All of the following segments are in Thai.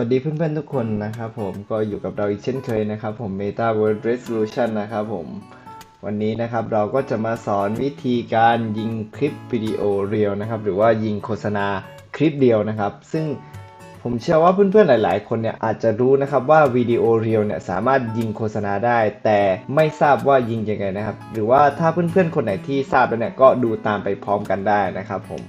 วัสดีเพื่อนๆทุกคนนะครับผมก็อยู่กับเราอีกเช่นเคยนะครับผม Meta World Resolution นะครับผมวันนี้นะครับเราก็จะมาสอนวิธีการยิงคลิปวิดีโอเรียวนะครับหรือว่ายิงโฆษณาคลิปเดียวนะครับ ซึ่งผมเชื่อว่าเพื่อนๆหลายๆ คนเนี่ยอาจจะรู้นะครับว่าวิดีโอเรียวเนี่ยสามารถยิงโฆษณาได้ แต่ไม่ทราบว่ายิงยังไงนะครับ หรือว่าถ้าเพื่อนๆคนไหนที่ทราบแล้วเนี่ยก็ดูตามไปพร้อมกันได้นะครับผม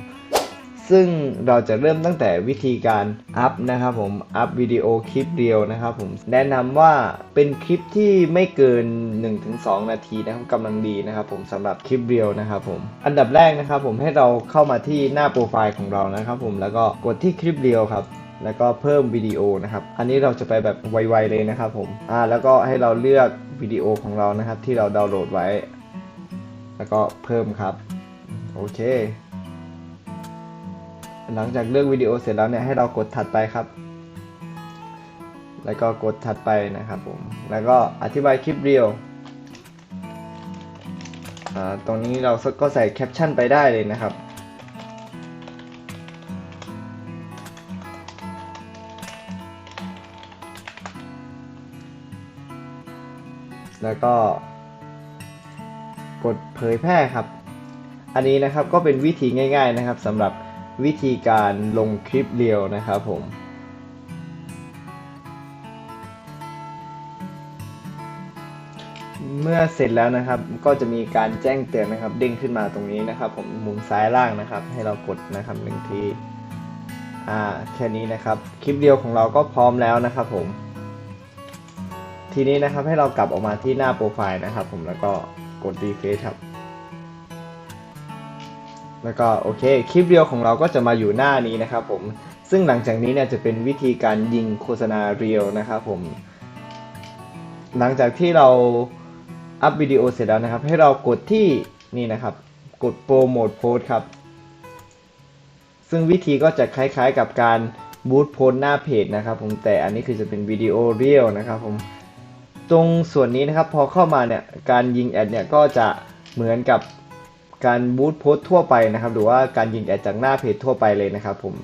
ซึ่งเราจะเริ่มตั้งแต่วิธีการอัพนะครับผม อัพวิดีโอคลิปเดียวนะครับผม แนะนำว่าเป็นคลิปที่ไม่เกิน 1-2 นาทีนะครับกำลังดีนะครับผมสำหรับคลิปเดียวนะครับผม อันดับแรกนะครับผมให้เราเข้ามาที่หน้าโปรไฟล์ของเรานะครับผมแล้วก็กดที่คลิปเดียวครับแล้วก็เพิ่มวิดีโอนะครับ อันนี้เราจะไปแบบไวๆเลยนะครับผม อ่า แล้วก็ให้เราเลือกวิดีโอของเรานะครับ ที่เราดาวน์โหลดไว้ แล้วก็เพิ่มครับ โอเค หลังจากเลือกวิดีโอเสร็จแล้วเนี่ยให้เรากดถัดไปครับ แล้วก็กดถัดไปนะครับผม แล้วก็อธิบายคลิปเรียวอ่าตรงนี้เราก็ใส่แคปชั่นไปได้เลยนะครับแล้วก็กดเผยแพร่ครับ อันนี้นะครับก็เป็นวิธีง่าย ๆนะครับสำหรับ วิธีการลงคลิปเรียวนะครับผม เมื่อเสร็จแล้วนะครับ ก็จะมีการแจ้งเตือนนะครับ เด้งขึ้นมาตรงนี้นะครับ ผมมุมซ้ายล่างนะครับ ให้เรากดนะครับหนึ่งทีอ่าแค่นี้นะครับ คลิปเดียวของเราก็พร้อมแล้วนะครับผม ทีนี้นะครับให้เรากลับออกมาที่หน้าโปรไฟล์นะครับ ผมแล้วก็กด refresh ครับ แล้วก็โอเคคลิปเดียวของเราก็จะมาอยู่หน้านี้นะครับผมซึ่งหลังจากนี้เนี่ยจะเป็นวิธีการยิงโฆษณาเรียวนะครับผม หลังจากที่เราอัพวิดีโอเสร็จแล้วนะครับ ให้เรากดที่นี่นะครับ กดโปรโมทโพสครับ ซึ่งวิธีก็จะคล้ายๆกับการบูตโพสหน้าเพจนะครับผมแต่อันนี้คือจะเป็นวิดีโอเรียลนะครับผมตรงส่วนนี้นะครับพอเข้ามาเนี่ยการยิงแอดเนี่ยก็จะเหมือนกับ การบูตโพสทั่วไปนะครับ หรือว่าการยิงแอดจากหน้าเพจทั่วไปเลยนะครับ ผม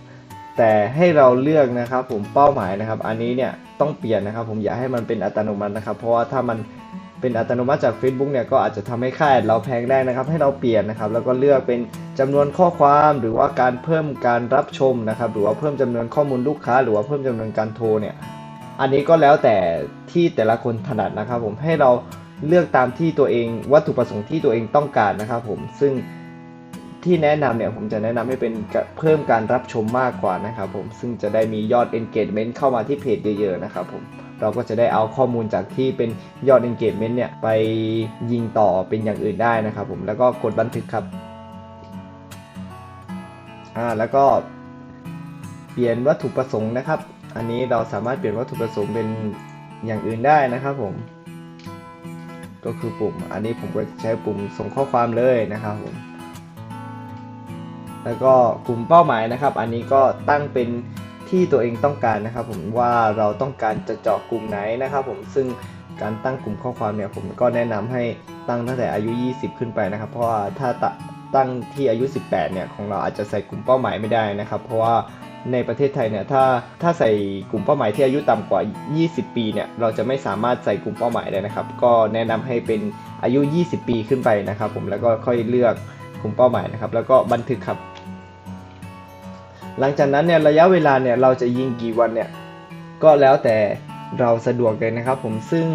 แต่ให้เราเลือกนะครับผมเป้าหมายนะครับ อันนี้เนี่ยต้องเปลี่ยนนะครับ ผมอย่าให้มันเป็นอัตโนมัตินะครับ เพราะว่าถ้ามันเป็นอัตโนมัติจาก Facebook เนี่ยก็อาจจะทำให้ค่าแอดเราแพงได้นะครับ ให้เราเปลี่ยนนะครับ แล้วก็เลือกเป็นจำนวนข้อความหรือว่าการเพิ่มการรับชมนะครับ หรือว่าเพิ่มจำนวนข้อมูลลูกค้า หรือว่าเพิ่มจำนวนการโทรเนี่ยอันนี้ก็แล้วแต่ที่แต่ละคนถนัดนะครับ ผมให้เรา เลือกตามที่ตัวเองวัตถุประสงค์ที่ตัวเองต้องการนะครับผมซึ่งที่แนะนำเนี่ยผมจะแนะนำให้เป็นเพิ่มการรับชมมากกว่านะครับผมซึ่งจะได้มียอด engagement เข้ามาที่เพจเยอะๆนะครับผมเราก็จะได้เอาข้อมูลจากที่เป็นยอด engagement เนี่ยไปยิงต่อเป็นอย่างอื่นได้นะครับผมแล้วก็กดบันทึกครับอ่าแล้วก็เปลี่ยนวัตถุประสงค์นะครับ อันนี้เราสามารถเปลี่ยนวัตถุประสงค์เป็นอย่างอื่นได้นะครับผม ก็คือปุ่ม อันนี้ผมก็ใช้ปุ่มส่งข้อความเลยนะครับผมแล้วก็กลุ่มเป้าหมายนะครับ อันนี้ก็ตั้งเป็นที่ตัวเองต้องการนะครับ ผมว่าเราต้องการจะเจาะกลุ่มไหนนะครับ ผมซึ่งการตั้งกลุ่มข้อความเนี่ยผมก็แนะนำให้ตั้งตั้งแต่อายุ 20 ขึ้นไปนะครับ เพราะว่าถ้าตั้งที่อายุ 18 เนี่ยของเราอาจจะใส่กลุ่มเป้าหมายไม่ได้นะครับ เพราะว่า ในประเทศไทยเนี่ยถ้าถ้าใส่กลุ่มเป้าหมายที่อายุต่ำกว่า 20 ปีเนี่ยเราจะไม่สามารถใส่กลุ่มเป้าหมายได้นะครับ ก็แนะนำให้เป็นอายุ 20 ปีขึ้นไปนะครับ ผมแล้วก็ค่อยเลือกกลุ่มเป้าหมายนะครับ แล้วก็บันทึกครับ หลังจากนั้นเนี่ยระยะเวลาเนี่ยเราจะยิงกี่วันเนี่ยก็แล้วแต่เราสะดวกเลยนะครับ ผมซึ่ง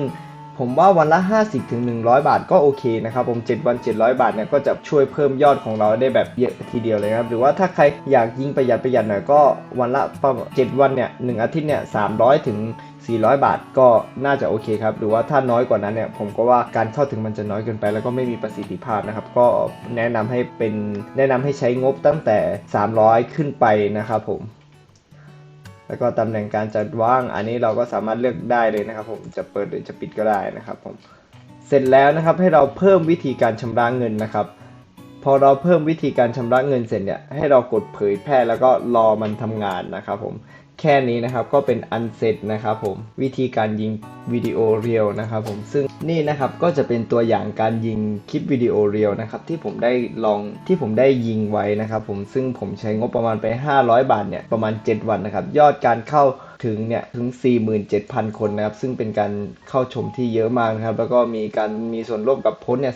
ผมว่าวันละ50ถึง100 บาทก็โอเคนะครับผม 7 วัน 700 บาทเนี่ยก็จะช่วยเพิ่มยอดของเราได้แบบเยอะทีเดียวเลยครับหรือว่าถ้าใครอยากยิงประหยัดประหยัดหน่อยก็วันละประมาณ7วันเนี่ย1อาทิตย์เนี่ย300ถึง400 บาทก็น่าจะโอเคครับ หรือว่าถ้าน้อยกว่านั้นเนี่ย ผมก็ว่าการเข้าถึงมันจะน้อยเกินไป แล้วก็ไม่มีประสิทธิภาพนะครับ ก็แนะนำให้เป็นแนะนำให้ใช้งบตั้งแต่ 300 ขึ้นไปนะครับผม แล้วก็ตำแหน่งการจัดวาง อันนี้เราก็สามารถเลือกได้เลยนะครับ ผมจะเปิดหรือจะปิดก็ได้นะครับผมเสร็จแล้วนะครับให้เราเพิ่มวิธีการชำระเงินนะครับ พอเราเพิ่มวิธีการชำระเงินเสร็จเนี่ยให้เรากดเผยแพร่แล้วก็รอมันทำงานนะครับผม แค่นี้นะครับก็เป็นอันเสร็จนะครับผมวิธีการยิงวิดีโอเรียลนะครับผมซึ่งนี่นะครับก็จะเป็นตัวอย่างการยิงคลิปวิดีโอเรียลนะครับที่ผมได้ลองที่ผมได้ยิงไว้นะครับผมซึ่งผมใช้งบประมาณไป 500 บาทเนี่ยประมาณ 7 วันนะครับยอดการเข้าถึงเนี่ยถึง 47,000 คนนะครับ ซึ่งเป็นการเข้าชมที่เยอะมากนะครับ แล้วก็มีการมีส่วนร่วมกับโพสเนี่ย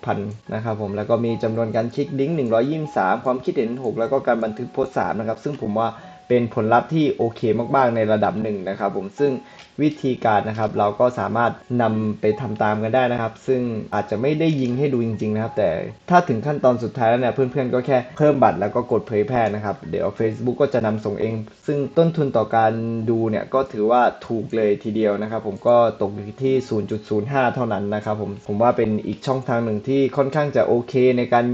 26,000 นะครับผม แล้วก็มีจำนวนการคลิกลิงก์123 ความคิดเห็น 6 แล้วก็การบันทึกโพสต์3นะครับ ซึ่งผมว่า เป็นผลลัพธ์ที่โอเคมากๆ ในระดับหนึ่งนะครับผมซึ่งวิธีการนะครับเราก็สามารถนำไปทำตามกันได้นะครับ ซึ่งอาจจะไม่ได้ยิงให้ดูจริงๆนะครับ แต่ถ้าถึงขั้นตอนสุดท้ายแล้วเนี่ยเพื่อนๆก็แค่เพิ่มบัตรแล้วก็กดเผยแพร่นะครับ เดี๋ยว Facebook ก็จะนำส่งเอง ซึ่งต้นทุนต่อการดูเนี่ยก็ถือว่าถูกเลยทีเดียวนะครับ ผมก็ตกอยู่ที่ 0.05 เท่านั้นนะครับผมผมว่าเป็นอีกช่องทางหนึ่งที่ค่อนข้างจะโอเคในการ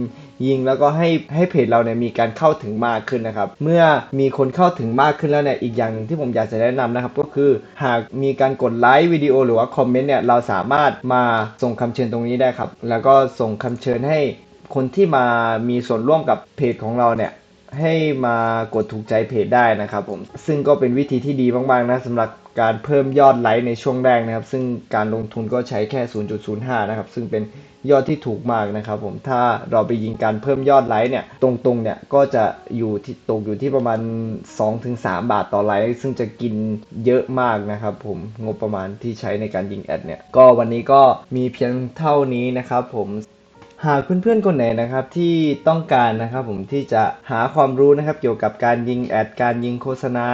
ยิงแล้วก็ให้ให้เพจเราเนี่ยมีการเข้าถึงมากขึ้นนะครับ เมื่อมีคนเข้าถึงมากขึ้นแล้วเนี่ยอีกอย่างหนึ่งที่ผมอยากจะแนะนำนะครับ ก็คือหากมีการกดไลค์วิดีโอหรือว่าคอมเมนต์เนี่ยเราสามารถมาส่งคำเชิญตรงนี้ได้ครับ แล้วก็ส่งคำเชิญให้คนที่มามีส่วนร่วมกับเพจของเราเนี่ย ให้มากดถูกใจเพจได้นะครับผม ซึ่งก็เป็นวิธีที่ดีมากๆนะสำหรับการเพิ่มยอดไลค์ในช่วงแรกนะครับ ซึ่งการลงทุนก็ใช้แค่ 0.05 นะครับ ซึ่งเป็นยอดที่ถูกมากนะครับผม ถ้าเราไปยิงการเพิ่มยอดไลค์เนี่ย ตรงๆ เนี่ย ก็จะอยู่ที่ตกอยู่ที่ประมาณ 2-3 บาทต่อไลค์ ซึ่งจะกินเยอะมากนะครับผม งบประมาณที่ใช้ในการยิงแอดเนี่ย ก็วันนี้ก็มีเพียงเท่านี้นะครับผม หากเพื่อนๆคนไหนนะครับที่ต้องการนะครับผมที่จะหาความรู้นะครับเกี่ยวกับการยิงแอดการยิงโฆษณา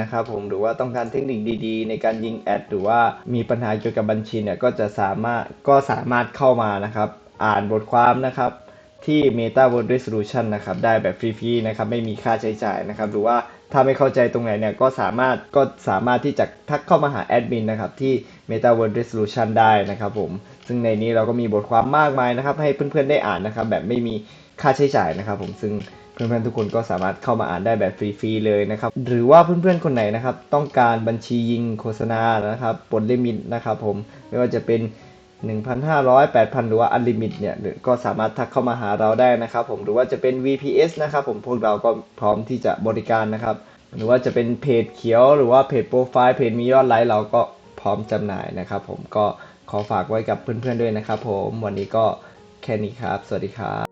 นะครับผมหรือว่าต้องการเทคนิคดีๆ ในการยิงแอดหรือว่ามีปัญหาเกี่ยวกับบัญชีเนี่ยก็จะสามารถก็สามารถเข้ามานะครับอ่านบทความนะครับที่ Meta Word Resolution นะครับได้แบบฟรีๆนะครับไม่มีค่าใช้จ่ายนะครับหรือว่า ถ้าไม่เข้าใจตรงไหนเนี่ยก็สามารถก็สามารถที่จะทักเข้ามาหาแอดมินนะครับที่ Meta World Resolution ได้นะครับผม ซึ่งในนี้เราก็มีบทความมากมายนะครับ ให้เพื่อนๆได้อ่านนะครับ แบบไม่มีค่าใช้จ่ายนะครับ ผมซึ่งเพื่อนๆทุกคนก็สามารถเข้ามาอ่านได้แบบฟรีๆเลยนะครับ หรือว่าเพื่อนๆคนไหนนะครับ ต้องการบัญชียิงโฆษณานะครับปลดลิมิตนะครับ ผมไม่ว่าจะเป็น 1,500 8,000 หรือว่า Unlimit เนี่ยก็สามารถทักเข้ามาหาเราได้นะครับผมหรือว่าจะเป็น VPS นะครับผมพวกเราก็พร้อมที่จะบริการนะครับ หรือว่าจะเป็นเพจเขียวหรือว่าเพจโปรไฟล์เพจมียอดไลค์เราก็พร้อมจำหน่ายนะครับ ผมก็ขอฝากไว้กับเพื่อนๆด้วยนะครับ ผมวันนี้ก็แค่นี้ครับ สวัสดีครับ